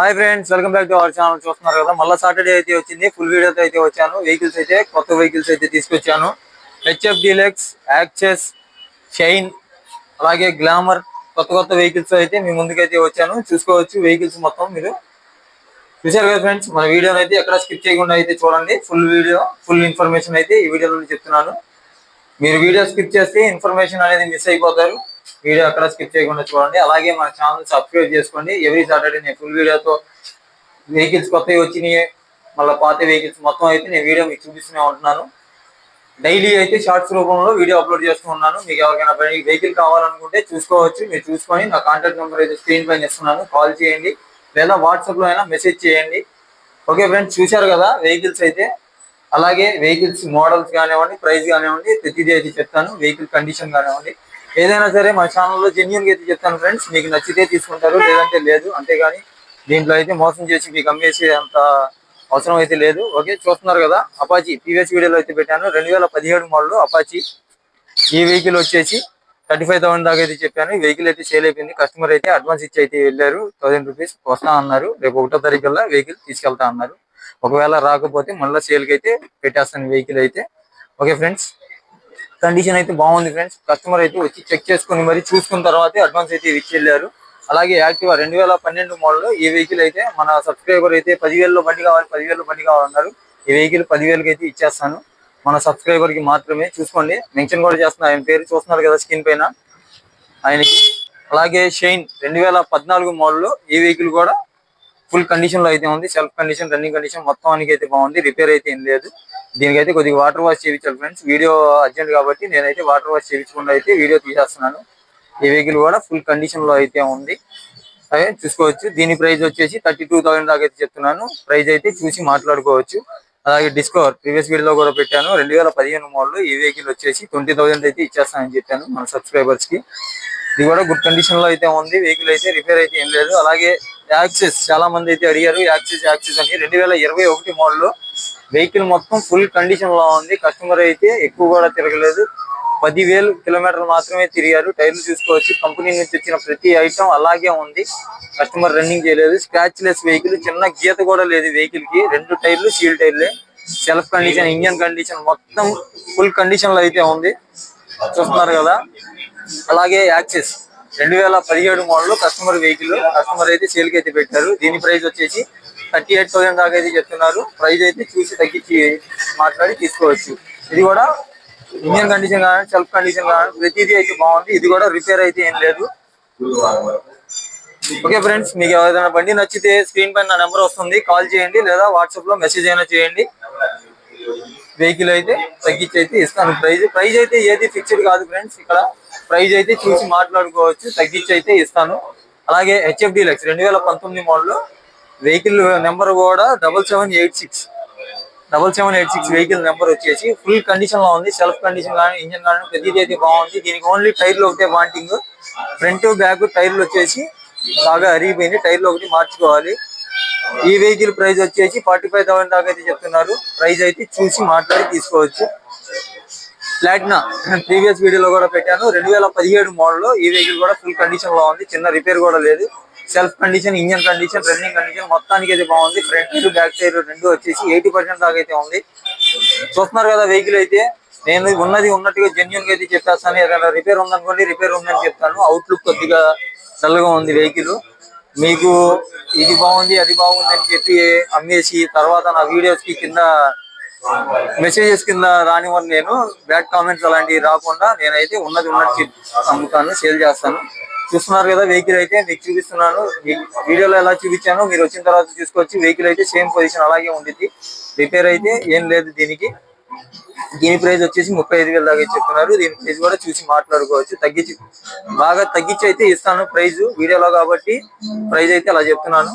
Hi friends welcome back to our channel. చూస్తున్నారు కదా మళ్ళీ సాటర్డే అయితే వచ్చింది. ఫుల్ వీడియోతో అయితే వచ్చాను. వెహికల్స్ అయితే కొత్త వెహికల్స్ అయితే తీసుకొచ్చాను. హెచ్ఎఫ్ డీలెక్స్ యాక్సెస్ షైన్ అలాగే గ్లామర్ కొత్త కొత్త వెహికల్స్ అయితే మీ ముందుకైతే వచ్చాను. చూసుకోవచ్చు వెహికల్స్ మొత్తం మీరు. చూసారు కదా ఫ్రెండ్స్ మన వీడియోని అయితే ఎక్కడ స్కిప్ చేయకుండా అయితే చూడండి. ఫుల్ వీడియో ఫుల్ ఇన్ఫర్మేషన్ అయితే ఈ వీడియోలో చెప్తున్నాను. మీరు వీడియో స్కిప్ చేస్తే ఇన్ఫర్మేషన్ అనేది మిస్ అయిపోతారు. వీడియో అక్కడ స్కిప్ చేయకుండా చూడండి. అలాగే మన ఛానల్ సబ్స్క్రైబ్ చేసుకోండి. ఎవ్రీ సాటర్డే నేను ఫుల్ వీడియోతో వెహికల్స్ కొత్తవి వచ్చినాయి. మళ్ళీ పాత వెహికల్స్ మొత్తం అయితే నేను వీడియో మీకు చూపిస్తూనే ఉంటున్నాను. డైలీ అయితే షార్ట్స్ రూపంలో వీడియో అప్లోడ్ చేస్తూ ఉన్నాను. మీకు ఎవరికైనా వెహికల్ కావాలనుకుంటే చూసుకోవచ్చు. మీరు చూసుకొని నా కాంటాక్ట్ నెంబర్ అయితే స్క్రీన్ పైన ఇస్తున్నాను. కాల్ చేయండి. లేదా వాట్సాప్లో అయినా మెసేజ్ చేయండి. ఓకే ఫ్రెండ్స్ చూశారు కదా వెహికల్స్ అయితే? అలాగే వెహికల్స్ మోడల్స్ కానివ్వండి ప్రైస్ కానివ్వండి ప్రతిదీ అయితే చెప్తాను. వెహికల్ కండిషన్ కానివ్వండి. ఏదైనా సరే మా ఛానల్లో జెన్యున్ అయితే చెప్తాను ఫ్రెండ్స్ మీకు నచ్చితే తీసుకుంటారు లేదంటే లేదు. అంతేగాని దీంట్లో అయితే మోసం చేసి మీకు అమ్మేసి అంత అవసరం అయితే లేదు. ఓకే? చూస్తున్నారు కదా? అపాచీ ప్రీవియస్ వీడియోలో అయితే పెట్టాను. రెండు వేల పదిహేడు మోడల్ అపాచీ ఈ వెహికల్ వచ్చేసి థర్టీ ఫైవ్ థౌసండ్ దాకా అయితే చెప్పాను. ఈ వెహికల్ అయితే సేల్ అయిపోయింది. కస్టమర్ అయితే అడ్వాన్స్ ఇచ్చి అయితే వెళ్ళారు. థౌసండ్ రూపీస్ వస్తా అన్నారు. రేపు ఒకటో తారీఖు కల్లా వెహికల్ తీసుకెళ్తా అన్నారు. ఒకవేళ రాకపోతే మళ్ళీ సేల్కి అయితే పెట్టేస్తాను వెహికల్ అయితే. ఓకే ఫ్రెండ్స్ కండిషన్ అయితే బాగుంది ఫ్రెండ్స్. కస్టమర్ అయితే వచ్చి చెక్ చేసుకుని మరి చూసుకున్న తర్వాత అడ్వాన్స్ అయితే ఇచ్చి వెళ్ళారు. అలాగే యాక్టివా రెండు వేల పన్నెండు మోడల్ ఈ వెహికల్ అయితే మన సబ్స్క్రైబర్ అయితే పదివేలలో బండి కావాలి పదివేలలో బండి కావాలన్నారు. ఈ వెహికల్ పదివేలకి అయితే ఇచ్చేస్తాను. మన సబ్స్క్రైబర్కి మాత్రమే చూసుకోండి. మెన్షన్ కూడా చేస్తున్నా ఆయన పేరు చూస్తున్నారు కదా స్క్రీన్ పైన. ఆయనకి అలాగే షైన్ రెండు వేల పద్నాలుగు మోడల్ ఈ వెహికల్ కూడా ఫుల్ కండిషన్లో అయితే ఉంది. సెల్ఫ్ కండిషన్ రన్నింగ్ కండిషన్ మొత్తానికి అయితే బాగుంది. రిపేర్ అయితే ఏం లేదు. దీనికైతే కొద్దిగా వాటర్ వాష్ చేయించాలి ఫ్రెండ్స్. వీడియో అర్జెంట్ కాబట్టి నేనైతే వాటర్ వాష్ చేయించకుండా అయితే వీడియో తీసేస్తున్నాను. ఈ వెహికల్ కూడా ఫుల్ కండిషన్లో అయితే ఉంది. అదే చూసుకోవచ్చు. దీని ప్రైస్ వచ్చేసి థర్టీ టూ థౌసండ్ దాకా అయితే చెప్తున్నాను. ప్రైస్ అయితే చూసి మాట్లాడుకోవచ్చు. అలాగే డిస్కవర్ ప్రీవియస్ వీడియోలో కూడా పెట్టాను. రెండు వేల పదిహేను మోడల్ ఈ వెహికల్ వచ్చేసి ట్వంటీ థౌసండ్ అయితే ఇచ్చేస్తానని చెప్పాను మన సబ్స్క్రైబర్స్కి ఇది కూడా గుడ్ కండిషన్లో అయితే ఉంది. వెహికల్ అయితే రిపేర్ అయితే ఏం లేదు. అలాగే యాక్సెస్ చాలా మంది అయితే అడిగారు. యాక్సెస్ యాక్సెస్ అని. రెండు వేల ఇరవై ఒకటి మోడల్ వెహికల్ మొత్తం ఫుల్ కండిషన్లో ఉంది. కస్టమర్ అయితే ఎక్కువ కూడా తిరగలేదు. పదివేలు కిలోమీటర్లు మాత్రమే తిరిగారు. టైర్లు చూసుకోవచ్చు కంపెనీ నుంచి వచ్చిన ప్రతి ఐటమ్ అలాగే ఉంది. కస్టమర్ రన్నింగ్ చేయలేదు. స్క్రాచ్ లెస్ వెహికల్ చిన్న గీత కూడా లేదు వెహికల్కి. రెండు టైర్లు సీల్ టైర్లే సెల్ఫ్ కండిషన్ ఇంజన్ కండిషన్ మొత్తం ఫుల్ కండిషన్లో అయితే ఉంది. చూస్తున్నారు కదా? అలాగే యాక్సెస్ రెండు వేల పదిహేడు మోడల్ కస్టమర్ వెహికల్ కస్టమర్ అయితే సేల్కి అయితే పెట్టారు. దీని ప్రైస్ వచ్చేసి థర్టీ ఎయిట్ థౌసండ్ దాకా అయితే చెప్తున్నారు. ప్రైస్ అయితే చూసి తగ్గించి మాట్లాడి తీసుకోవచ్చు. ఇది కూడా ఇంజన్ కండిషన్ కానీ సెల్ఫ్ కండిషన్ కానీ ప్రతిదీ అయితే బాగుంది. ఇది కూడా రిపేర్ అయితే ఏం లేదు. ఓకే ఫ్రెండ్స్ మీకు ఏదైనా బండి నచ్చితే స్క్రీన్ పైన నా నెంబర్ వస్తుంది. కాల్ చేయండి లేదా వాట్సాప్లో మెసేజ్ అయినా చేయండి. వెహికల్ అయితే తగ్గించి అయితే ఇస్తాను. ప్రైజ్ ప్రైజ్ అయితే ఏది ఫిక్స్డ్ కాదు ఫ్రెండ్స్. ఇక్కడ ప్రైజ్ అయితే చూసి మాట్లాడుకోవచ్చు. తగ్గించి అయితే ఇస్తాను. అలాగే హెచ్ఎఫ్ డీలక్స్ రెండు వేల పంతొమ్మిది మోడల్. వెహికల్ నెంబర్ కూడా double seven eight six. Double seven eight six vehicle number వచ్చేసి ఫుల్ కండిషన్లో ఉంది. సెల్ఫ్ కండిషన్ కానీ ఇంజన్ కానీ ప్రతిదీ అయితే బాగుంది. దీనికి ఓన్లీ టైర్లు ఒకటే వాంటింగ్ ఫ్రంట్ బ్యాక్ టైర్లు వచ్చేసి బాగా అరిగిపోయింది. టైర్లు ఒకటి మార్చుకోవాలి. ఈ వెహికల్ ప్రైస్ వచ్చేసి ఫార్టీ ఫైవ్ థౌసండ్ దాకా అయితే చెప్తున్నారు. ప్రైస్ అయితే చూసి మాట్లాడి తీసుకోవచ్చు. ప్లాటినా ప్రీవియస్ వీడియోలో కూడా పెట్టాను. రెండు వేల పదిహేడు మోడల్ ఈ వెహికల్ కూడా ఫుల్ కండిషన్లో ఉంది. చిన్న రిపేర్ కూడా లేదు. Self condition engine condition running condition మొత్తానికి అయితే బాగుంది. ఫ్రంట్ సైడ్ బ్యాక్ సైడ్ రెండు వచ్చేసి ఎయిటీ పర్సెంట్ దాకా అయితే ఉంది. చూస్తున్నారు కదా వెహికల్ అయితే. నేను ఉన్నది ఉన్నట్టుగా జెన్యున్గా అయితే చెప్పేస్తాను. ఏదైనా రిపేర్ ఉందనుకోండి రిపేర్ ఉందని చెప్తాను. అవుట్లుక్ కొద్దిగా డల్గా ఉంది వెహికల్ మీకు ఇది బాగుంది అది బాగుంది అని చెప్పి అమ్మేసి తర్వాత నా వీడియోస్కి కింద మెసేజెస్ కింద రానివ్వను నేను. బ్యాడ్ కామెంట్స్ అలాంటివి రాకుండా నేనైతే ఉన్నది ఉన్నట్టు అమ్ముతాను సేల్ చేస్తాను. చూస్తున్నారు కదా వెహికల్ అయితే మీకు చూపిస్తున్నాను. వీడియోలో ఎలా చూపించాను మీరు వచ్చిన తర్వాత చూసుకోవచ్చు. వెహికల్ అయితే సేమ్ పొజిషన్ అలాగే ఉంటుంది రిపేర్ అయితే ఏం లేదు దీనికి. దీని ప్రైస్ వచ్చేసి ముప్పై ఐదు వేల దాకా చెప్తున్నారు. దీని ప్రైస్ కూడా చూసి మాట్లాడుకోవచ్చు. తగ్గించి బాగా తగ్గించి అయితే ఇస్తాను ప్రైస్ వీడియోలో కాబట్టి ప్రైజ్ అయితే అలా చెప్తున్నాను.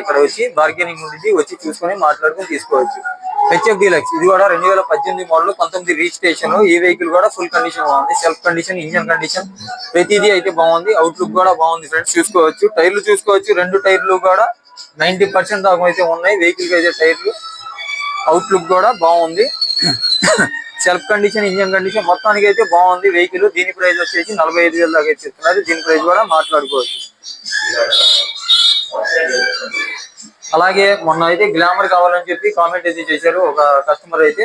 ఇక్కడ వచ్చి బార్గెనింగ్ ఉంటుంది వచ్చి చూసుకొని మాట్లాడుకొని తీసుకోవచ్చు. హెచ్ఎఫ్ డీలక్స్ ఇది కూడా రెండు వేల పద్దెనిమిది మోడల్ పంతొమ్మిది రిజిస్ట్రేషన్ ఈ వెహికల్ కూడా ఫుల్ కండిషన్ బాగుంది. సెల్ఫ్ కండిషన్ ఇంజన్ కండిషన్ ప్రతిదీ అయితే బాగుంది. అవుట్లుక్ కూడా బాగుంది ఫ్రెండ్స్ చూసుకోవచ్చు. టైర్లు చూసుకోవచ్చు. రెండు టైర్లు కూడా నైన్టీ పర్సెంట్ దాకా అయితే ఉన్నాయి. వెహికల్ అయితే టైర్లు అవుట్లుక్ కూడా బాగుంది. సెల్ఫ్ కండిషన్ ఇంజన్ కండిషన్ మొత్తానికి అయితే బాగుంది వెహికల్ దీని ప్రైస్ వచ్చేసి నలభై ఐదు వేల దాకా అయితే చెప్తున్నారు. దీని ప్రైస్ కూడా మాట్లాడుకోవచ్చు. అలాగే మొన్న అయితే గ్లామర్ కావాలని చెప్పి కామెంట్ అయితే చేశారు. ఒక కస్టమర్ అయితే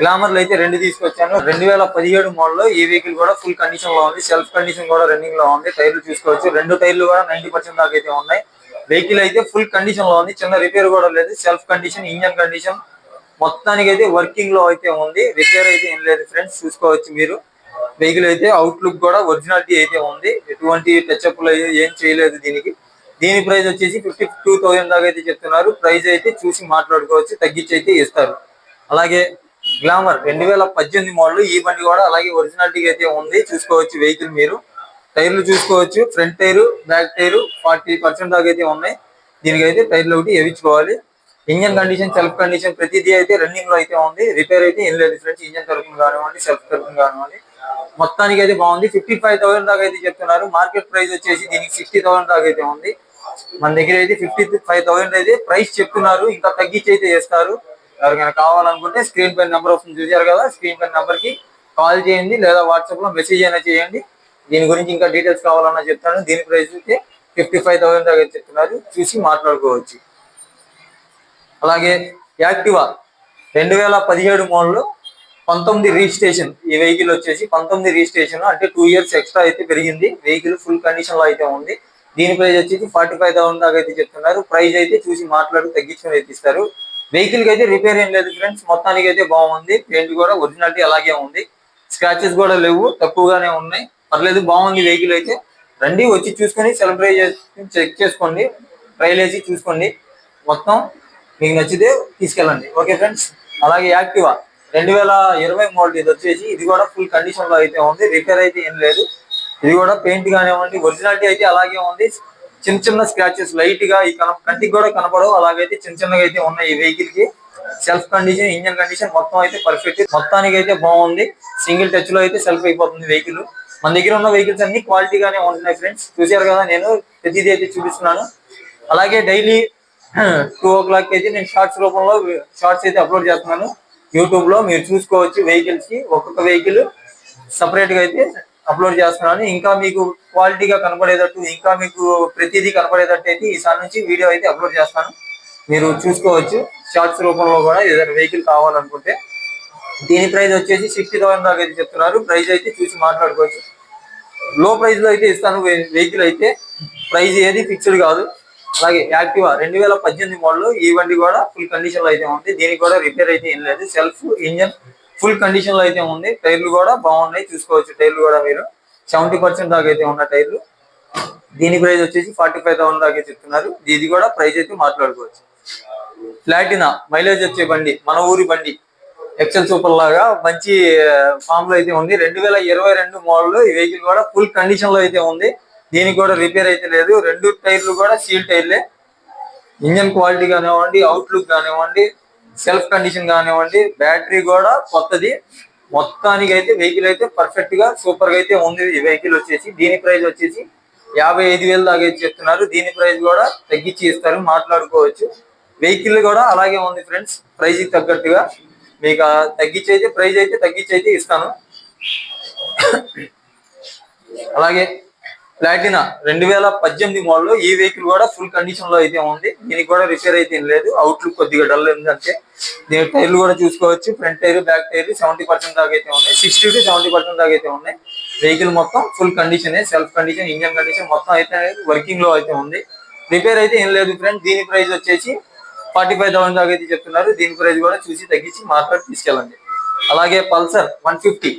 గ్లామర్లు అయితే రెండు తీసుకొచ్చాను. రెండు వేల పదిహేడు మోడల్లో ఈ వెహికల్ కూడా ఫుల్ కండిషన్లో ఉంది. సెల్ఫ్ కండిషన్ కూడా రన్నింగ్లో ఉంది. టైర్లు చూసుకోవచ్చు. రెండు టైర్లు కూడా నైన్టీ పర్సెంట్ దాకా అయితే ఉన్నాయి. వెహికల్ అయితే ఫుల్ కండిషన్లో ఉంది. చిన్న రిపేర్ కూడా లేదు. సెల్ఫ్ కండిషన్ ఇంజన్ కండిషన్ మొత్తానికి అయితే వర్కింగ్లో అయితే ఉంది. రిపేర్ అయితే ఏం లేదు ఫ్రెండ్స్ చూసుకోవచ్చు మీరు. వెహికల్ అయితే అవుట్లుక్ కూడా ఒరిజినాలిటీ అయితే ఉంది. ఎటువంటి టచ్అప్ ఏం చేయలేదు దీనికి. దీని ప్రైస్ వచ్చేసి ఫిఫ్టీ టూ థౌసండ్ దాకా అయితే చెప్తున్నారు. ప్రైస్ అయితే చూసి మాట్లాడుకోవచ్చు తగ్గించి అయితే ఇస్తారు. అలాగే గ్లామర్ రెండు వేల పద్దెనిమిది మోడల్ ఈ బండి కూడా అలాగే ఒరిజినాలిటీ అయితే ఉంది. చూసుకోవచ్చు వెహికల్ మీరు. టైర్లు చూసుకోవచ్చు front tyre back tyre forty percent దాకా అయితే ఉన్నాయి. దీనికైతే టైర్లు ఒకటి వేయించుకోవాలి. ఇంజన్ కండిషన్ సెల్ఫ్ కండిషన్ ప్రతిదీ అయితే రన్నింగ్లో అయితే ఉంది. రిపేర్ అయితే ఏం లేదు ఫ్రెండ్స్ ఇంజన్ తరపున కానివ్వండి సెల్ఫ్ తరపున కానివ్వండి. మొత్తానికి అయితే బాగుంది. ఫిఫ్టీ ఫైవ్ థౌసండ్ దాకా అయితే చెప్తున్నారు. మార్కెట్ ప్రైస్ వచ్చేసి దీనికి సిక్స్టీ థౌసండ్ దాకా అయితే ఉంది. మన దగ్గర అయితే ఫిఫ్టీ ఫైవ్ థౌసండ్ అయితే ప్రైస్ చెప్తున్నారు. ఇంకా తగ్గించి అయితే చేస్తారు ఎవరికైనా కావాలనుకుంటే స్క్రీన్ పైన నెంబర్ వస్తుంది చూసారు కదా? స్క్రీన్ పైన నెంబర్కి కాల్ చేయండి లేదా వాట్సాప్లో మెసేజ్ అయినా చేయండి. దీని గురించి ఇంకా డీటెయిల్స్ కావాలన్నా చెప్తాను. దీని ప్రైస్ అయితే ఫిఫ్టీ ఫైవ్ థౌసండ్ దాకా చెప్తున్నారు. చూసి మాట్లాడుకోవచ్చు. అలాగే యాక్టివా రెండు వేల పదిహేడు మోడల్ పంతొమ్మిది రిజిస్ట్రేషన్ ఈ వెహికల్ వచ్చేసి పంతొమ్మిది రిజిస్ట్రేషన్ అంటే టూ ఇయర్స్ ఎక్స్ట్రా అయితే పెరిగింది. వెహికల్ ఫుల్ కండిషన్లో అయితే ఉంది. దీని ప్రైస్ వచ్చేసి ఫార్టీ ఫైవ్ థౌసండ్ దాకా అయితే చెప్తున్నారు. ప్రైస్ అయితే చూసి మాట్లాడి తగ్గించుకుని అయితే ఇస్తారు. వెహికల్కి అయితే రిపేర్ ఏం లేదు ఫ్రెండ్స్ మొత్తానికి అయితే బాగుంది. పెయింట్ కూడా ఒరిజినాలిటీ అలాగే ఉంది. స్క్రాచెస్ కూడా లేవు. తక్కువగానే ఉన్నాయి. పర్లేదు బాగుంది వెహికల్ అయితే. రండి వచ్చి చూసుకొని సెలబ్రేట్ చేసి చెక్ చేసుకోండి. ట్రైల్ వేసి చూసుకోండి. మొత్తం మీకు నచ్చితే తీసుకెళ్ళండి. ఓకే ఫ్రెండ్స్ అలాగే యాక్టివా? రెండు వేల ఇరవై మోడల్ ఇది వచ్చేసి ఇది కూడా ఫుల్ కండిషన్లో అయితే ఉంది. రిపేర్ అయితే ఏం లేదు. ఇది కూడా పెయింట్ కానివ్వండి ఒరిజినాలిటీ అయితే అలాగే ఉంది. చిన్న చిన్న స్క్రాచెస్ లైట్గా ఈ కన కంటికి కూడా కనపడవు. అలాగైతే చిన్న చిన్నగా అయితే ఉన్నాయి ఈ వెహికల్కి. సెల్ఫ్ కండిషన్ ఇంజన్ కండిషన్ మొత్తం అయితే పర్ఫెక్ట్ మొత్తానికి అయితే బాగుంది. సింగిల్ టచ్లో అయితే సెల్ఫ్ అయిపోతుంది వెహికల్ మన దగ్గర ఉన్న వెహికల్స్ అన్ని క్వాలిటీగానే ఉంటున్నాయి ఫ్రెండ్స్ చూసారు కదా నేను ప్రతిదీ అయితే చూపిస్తున్నాను. అలాగే డైలీ టూ ఓ క్లాక్ అయితే నేను షార్ట్స్ రూపంలో షార్ట్స్ అయితే అప్లోడ్ చేస్తున్నాను. యూట్యూబ్లో మీరు చూసుకోవచ్చు వెహికల్స్కి. ఒక్కొక్క వెహికల్ సపరేట్గా అయితే అప్లోడ్ చేస్తున్నాను. ఇంకా మీకు క్వాలిటీగా కనపడేటట్టు ఇంకా మీకు ప్రతిదీ కనపడేటట్టు అయితే ఈసారి నుంచి వీడియో అయితే అప్లోడ్ చేస్తాను. మీరు చూసుకోవచ్చు. షార్ట్స్ రూపంలో కూడా ఏదైనా వెహికల్ కావాలనుకుంటే. దీని ప్రైస్ వచ్చేసి సిక్స్టీ థౌసండ్ దాకా అయితే చెప్తున్నారు. ప్రైస్ అయితే చూసి మాట్లాడుకోవచ్చు. లో ప్రైస్లో అయితే ఇస్తాను. వెహికల్ అయితే ప్రైస్ ఏది ఫిక్స్డ్ కాదు. అలాగే యాక్టివా రెండు వేల పద్దెనిమిది మోడల్ ఈ బండి కూడా ఫుల్ కండిషన్లో అయితే ఉంది. దీనికి కూడా రిపేర్ అయితే ఏం లేదు. సెల్ఫ్ ఇంజన్ ఫుల్ కండిషన్లో అయితే ఉంది. టైర్లు కూడా బాగున్నాయి. చూసుకోవచ్చు టైర్లు కూడా మీరు. సెవెంటీ పర్సెంట్ దాకా అయితే ఉన్న టైర్లు దీని ప్రైస్ వచ్చేసి ఫార్టీ ఫైవ్ థౌసండ్ దాకా చెప్తున్నారు. ఇది కూడా ప్రైస్ అయితే మాట్లాడుకోవచ్చు. ప్లాటినా మైలేజ్ వచ్చే బండి మన ఊరి బండి. ఎక్సెల్ సూపర్ లాగా మంచి ఫామ్లో అయితే ఉంది. రెండు వేల ఇరవై రెండు మోడల్ ఈ వెహికల్ కూడా ఫుల్ కండిషన్లో అయితే ఉంది. దీనికి కూడా రిపేర్ అయితే లేదు. రెండు టైర్లు కూడా సీల్ టైర్లే. ఇంజన్ క్వాలిటీ కానివ్వండి అవుట్లుక్ కానివ్వండి సెల్ఫ్ కండిషన్ కానివ్వండి బ్యాటరీ కూడా కొత్తది. మొత్తానికి అయితే వెహికల్ అయితే పర్ఫెక్ట్గా సూపర్గా అయితే ఉంది ఈ వెహికల్ వచ్చేసి. దీని ప్రైస్ వచ్చేసి యాభై ఐదు వేలు దాకా అయితే చెప్తున్నారు. దీని ప్రైస్ కూడా తగ్గించి ఇస్తారు మాట్లాడుకోవచ్చు. వెహికల్ కూడా అలాగే ఉంది ఫ్రెండ్స్ ప్రైజ్కి తగ్గట్టుగా మీకు తగ్గించి అయితే ప్రైజ్ అయితే తగ్గించి అయితే ఇస్తాను. అలాగే ప్లాటినా రెండు వేల పద్దెనిమిది మోడల్ ఈ వెహికల్ కూడా ఫుల్ కండిషన్లో అయితే ఉంది. దీనికి కూడా రిపేర్ అయితే ఏం లేదు. అవుట్లుక్ కొద్దిగా డల్ ఎందుకంటే దీని టైర్లు కూడా చూసుకోవచ్చు. Front tyre back tyre seventy percent దాకా అయితే ఉన్నాయి. సిక్స్టీ టు సెవెంటీ పర్సెంట్ దాకా అయితే ఉన్నాయి. వెహికల్ మొత్తం full condition self condition engine condition మొత్తం అయితే వర్కింగ్లో అయితే ఉంది. రిపేర్ అయితే ఏం లేదు ఫ్రెండ్ దీని ప్రైస్ వచ్చేసి ఫార్టీ ఫైవ్ థౌసండ్ దాకా అయితే చెప్తున్నారు. దీని ప్రైస్ కూడా చూసి తగ్గించి మార్కెట్ తీసుకెళ్ళండి. అలాగే పల్సర్ వన్ ఫిఫ్టీ.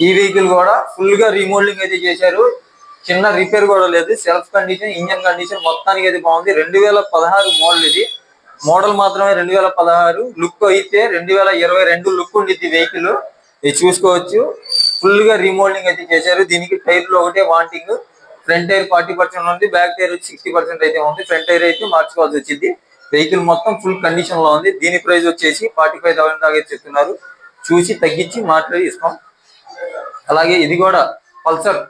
ఈ వెహికల్ కూడా ఫుల్గా రీమోడలింగ్ అయితే చేశారు. చిన్న రిపేర్ కూడా లేదు. సెల్ఫ్ కండిషన్ ఇంజన్ కండిషన్ మొత్తానికి అయితే బాగుంది. రెండు వేల పదహారు మోడల్ ఇది. మోడల్ మాత్రమే రెండు వేల పదహారు. లుక్ అయితే రెండు వేల ఇరవై రెండు లుక్ ఉండిద్ది వెహికల్ ఇది చూసుకోవచ్చు. ఫుల్గా రీమోడలింగ్ అయితే చేశారు. దీనికి టైర్లు ఒకటే wanting front tyre forty percent ఉంది. బ్యాక్ టైర్ సిక్స్టీ పర్సెంట్ అయితే ఉంది. ఫ్రంట్ టైర్ అయితే మార్చుకోవాల్సి వచ్చింది. వెహికల్ మొత్తం ఫుల్ కండిషన్లో ఉంది. దీని ప్రైస్ వచ్చేసి ఫార్టీ ఫైవ్ థౌసండ్ దాకా చెప్తున్నారు. చూసి తగ్గించి మాట్లాడి ఇస్తాం. అలాగే ఇది కూడా పల్సర్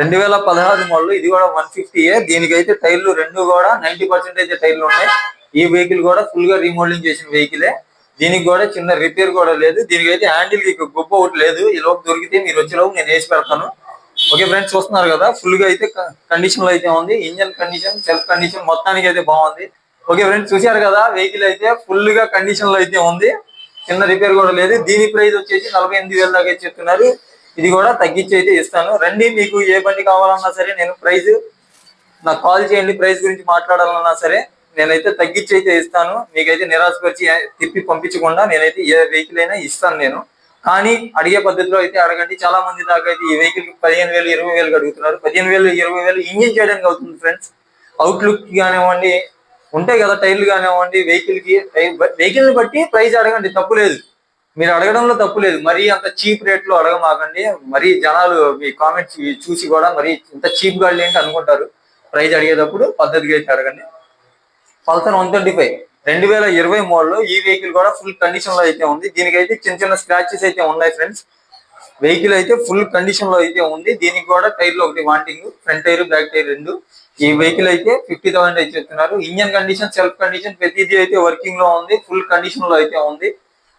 రెండు వేల పదహారు మోడల్ ఇది కూడా వన్ ఫిఫ్టీయే దీనికైతే టైర్లు రెండు కూడా నైన్టీ పర్సెంట్ అయితే టైర్లు ఉన్నాయి. ఈ వెహికల్ కూడా ఫుల్గా రీమోడలింగ్ చేసిన వెహికలే. దీనికి కూడా చిన్న రిపేర్ కూడా లేదు. దీనికైతే హ్యాండిల్ గొప్ప ఒకటి లేదు. ఈ లోపు దొరికితే మీరు వచ్చేలోపు నేను వేసి పెడతాను. ఓకే ఫ్రెండ్స్ చూస్తున్నారు కదా ఫుల్గా అయితే కండిషన్లో అయితే ఉంది. ఇంజన్ కండిషన్ సెల్ఫ్ కండిషన్ మొత్తానికి అయితే బాగుంది. ఓకే ఫ్రెండ్స్ చూశారు కదా వెహికల్ అయితే ఫుల్గా కండిషన్లో అయితే ఉంది. చిన్న రిపేర్ కూడా లేదు. దీని ప్రైస్ వచ్చేసి నలభై ఎనిమిది వేల దాకా అయితే చెప్తున్నారు ఇది కూడా తగ్గించి అయితే ఇస్తాను. రండి మీకు ఏ బండి కావాలన్నా సరే నేను ప్రైజ్ నాకు కాల్ చేయండి ప్రైస్ గురించి మాట్లాడాలన్నా సరే నేనైతే తగ్గించి అయితే ఇస్తాను. మీకైతే నిరాశపరిచి తిప్పి పంపించకుండా నేనైతే ఏ వెహికల్ అయినా ఇస్తాను నేను. కానీ అడిగే పద్ధతిలో అయితే అడగండి. చాలా మంది దాకా అయితే ఈ వెహికల్కి పదిహేను వేలు ఇరవై వేలు అడుగుతున్నారు. పదిహేను వేలు ఇరవై వేలు ఇంజిన్ చేయడానికి అవుతుంది ఫ్రెండ్స్. అవుట్లుక్ కానివ్వండి ఉంటాయి కదా టైర్లు కానివ్వండి వెహికల్కి వెహికల్ బట్టి ప్రైస్ అడగండి తప్పు లేదు. మీరు అడగడంలో తప్పు లేదు. మరీ అంత చీప్ రేట్లో అడగమాకండి. మరీ జనాలు మీ కామెంట్స్ చూసి కూడా మరి ఇంత చీప్ గాళ్ళు ఏంటి అనుకుంటారు. ప్రైజ్ అడిగేటప్పుడు పద్ధతిగా అయితే అడగండి. Pulsar one twenty five. రెండు వేల ఇరవై మూడులో ఈ వెహికల్ కూడా ఫుల్ కండిషన్లో అయితే ఉంది. దీనికైతే చిన్న చిన్న స్క్రాచెస్ అయితే ఉన్నాయి ఫ్రెండ్స్. వెహికల్ అయితే ఫుల్ కండిషన్లో అయితే ఉంది. దీనికి కూడా టైర్లు ఒకటి wanting front tyre back tyre రెండు. ఈ వెహికల్ అయితే ఫిఫ్టీ థౌసండ్ అయితే చెప్తున్నారు ఇంజన్ కండిషన్ సెల్ఫ్ కండిషన్ ప్రతిదీ అయితే వర్కింగ్లో ఉంది. ఫుల్ కండిషన్లో అయితే ఉంది.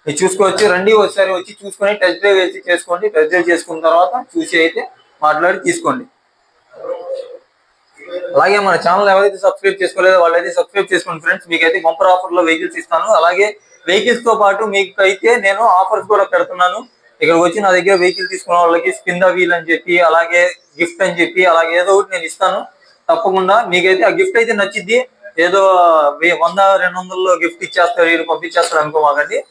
మీరు చూసుకోవచ్చు రండి ఒకసారి వచ్చి చూసుకొని టెస్ట్ డ్రైవ్ వేసి చేసుకోండి. టెస్ట్ డ్రైవ్ చేసుకున్న తర్వాత చూసి అయితే మాట్లాడి తీసుకోండి. అలాగే మన ఛానల్ ఎవరైతే సబ్స్క్రైబ్ చేసుకోలేదో వాళ్ళైతే సబ్స్క్రైబ్ చేసుకోండి ఫ్రెండ్స్. మీకు అయితే బంపర్ ఆఫర్లో వెహికల్స్ ఇస్తాను. అలాగే వెహికల్స్తో పాటు మీకు అయితే నేను ఆఫర్స్ కూడా పెడుతున్నాను. ఇక్కడికి వచ్చి నా దగ్గర వెహికల్ తీసుకున్న వాళ్ళకి స్పిన్ ద వీల్ అని చెప్పి అలాగే గిఫ్ట్ అని చెప్పి అలాగే ఏదో ఒకటి నేను ఇస్తాను. తప్పకుండా మీకైతే ఆ గిఫ్ట్ అయితే నచ్చిద్ది. ఏదో వెయ్యి- వంద రెండు వందల్లో గిఫ్ట్ ఇచ్చేస్తారు వీళ్ళు పంపించేస్తారు అనుకోమాకండి.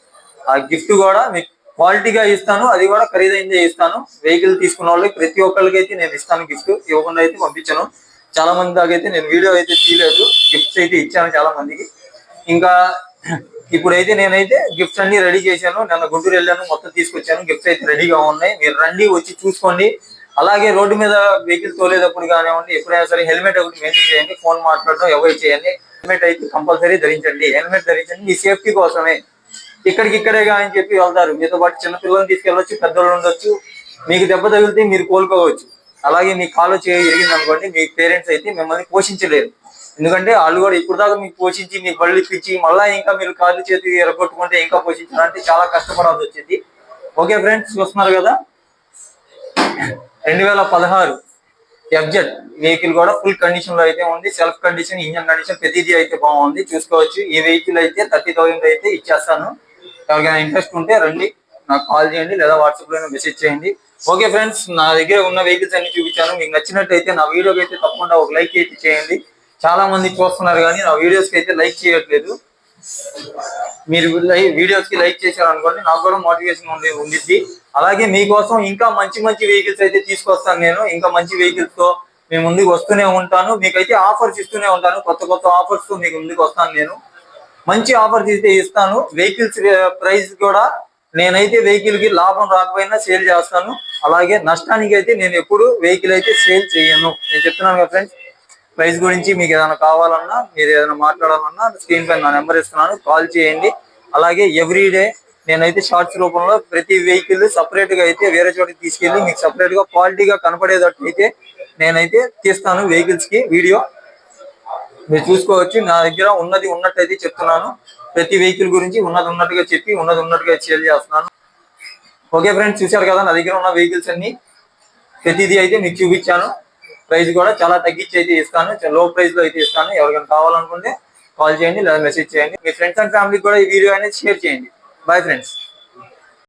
ఆ గిఫ్ట్ కూడా మీకు క్వాలిటీగా ఇస్తాను అది కూడా ఖరీదైందే ఇస్తాను. వెహికల్ తీసుకున్న వాళ్ళకి ప్రతి ఒక్కరికి అయితే నేను ఇస్తాను గిఫ్ట్. ఇవ్వకుండా అయితే పంపించాను. చాలా మంది దాకా అయితే నేను వీడియో అయితే తీయలేదు. గిఫ్ట్స్ అయితే ఇచ్చాను చాలా మందికి. ఇంకా ఇప్పుడైతే నేనైతే గిఫ్ట్స్ అన్ని రెడీ చేశాను. నిన్న గుంటూరు వెళ్ళాను మొత్తం తీసుకొచ్చాను. గిఫ్ట్స్ అయితే రెడీగా ఉన్నాయి. మీరు రండి వచ్చి చూసుకోండి. అలాగే రోడ్డు మీద వెహికల్ తోలేటప్పుడు కానివ్వండి ఎప్పుడైనా సరే హెల్మెట్ ఒకటి మెయింటైన్ చేయండి. ఫోన్ మాట్లాడడం ఎవరు చేయండి. హెల్మెట్ అయితే కంపల్సరీ ధరించండి. హెల్మెట్ ధరించండి. మీ సేఫ్టీ కోసమే. ఇక్కడికి ఇక్కడేగా అని చెప్పి వెళ్తారు. మీతో పాటు చిన్న పిల్లల్ని తీసుకెళ్ళొచ్చు పెద్దోళ్ళు ఉండొచ్చు. మీకు దెబ్బ తగిలితే మీరు కోలుకోవచ్చు. అలాగే మీ కాలు చేయి ఎరిగింది అనుకోండి మీ పేరెంట్స్ అయితే మిమ్మల్ని పోషించలేరు. ఎందుకంటే వాళ్ళు కూడా ఇప్పుడు దాకా మీకు పోషించి మీకు బళ్ళు ఇప్పించి మళ్ళీ ఇంకా మీరు కాళ్ళు చేతి ఎరగొట్టుకుంటే ఇంకా పోషించాలంటే చాలా కష్టపడాల్సి వచ్చింది. ఓకే ఫ్రెండ్స్ చూస్తున్నారు కదా? రెండు వేల పదహారు ఎఫ్జెడ్ వెహికల్ కూడా ఫుల్ కండిషన్లో అయితే ఉంది. సెల్ఫ్ కండిషన్ ఇంజన్ కండిషన్ ప్రతిదీ అయితే బాగుంది. చూసుకోవచ్చు. ఈ వెహికల్ అయితే థర్టీ థౌసండ్ అయితే ఇచ్చేస్తాను. ఎవరికైనా ఇంట్రెస్ట్ ఉంటే రండి నాకు కాల్ చేయండి లేదా వాట్సాప్లో మెసేజ్ చేయండి. ఓకే ఫ్రెండ్స్ నా దగ్గర ఉన్న వెహికల్స్ అన్ని చూపించాను. మీకు నచ్చినట్టయితే నా వీడియోకి అయితే తప్పకుండా ఒక లైక్ అయితే చేయండి. చాలా మంది చూస్తున్నారు కానీ నా వీడియోస్కి అయితే లైక్ చేయట్లేదు. మీరు వీడియోస్కి లైక్ చేశారు అనుకోండి నాకు కూడా మోటివేషన్ ఉంది ఉండిద్ది. అలాగే మీకోసం ఇంకా మంచి మంచి వెహికల్స్ అయితే తీసుకొస్తాను నేను. ఇంకా మంచి వెహికల్స్తో మేము మీ ముందుకు వస్తూనే ఉంటాను. మీకైతే ఆఫర్స్ ఇస్తూనే ఉంటాను. కొత్త కొత్త ఆఫర్స్తో మీకు ముందుకు వస్తాను నేను. మంచి ఆఫర్ తీస్తే ఇస్తాను. వెహికల్స్ ప్రైస్ కూడా నేనైతే వెహికల్కి లాభం రాకపోయినా సేల్ చేస్తాను. అలాగే నష్టానికి అయితే నేను ఎప్పుడు వెహికల్ అయితే సేల్ చేయను. నేను చెప్తున్నాను కదా ఫ్రెండ్స్ ప్రైస్ గురించి మీకు ఏదైనా కావాలన్నా మీరు ఏదైనా మాట్లాడాలన్నా స్క్రీన్ పైన నా నెంబర్ ఇస్తున్నాను కాల్ చేయండి. అలాగే ఎవ్రీడే నేనైతే షార్ట్స్ రూపంలో ప్రతి వెహికల్ సపరేట్గా అయితే వేరే చోటికి తీసుకెళ్ళి మీకు సపరేట్గా క్వాలిటీగా కనపడేటట్టు అయితే నేనైతే తీస్తాను వెహికల్స్కి వీడియో. మీరు చూసుకోవచ్చు నా దగ్గర ఉన్నది ఉన్నట్టు అయితే చెప్తున్నాను. ప్రతి వెహికల్ గురించి ఉన్నది ఉన్నట్టుగా చెప్పి ఉన్నది ఉన్నట్టుగా షేర్ చేస్తున్నాను. ఓకే ఫ్రెండ్స్ చూశారు కదా నా దగ్గర ఉన్న వెహికల్స్ అన్ని. ప్రతిదీ అయితే మీకు చూపించాను. ప్రైస్ కూడా చాలా తగ్గించి అయితే ఇస్తాను. లో ప్రైస్లో అయితే ఇస్తాను. ఎవరికైనా కావాలనుకుంటే కాల్ చేయండి లేదా మెసేజ్ చేయండి. మీ ఫ్రెండ్స్ అండ్ ఫ్యామిలీకి కూడా ఈ వీడియో అనేది షేర్ చేయండి. Bye friends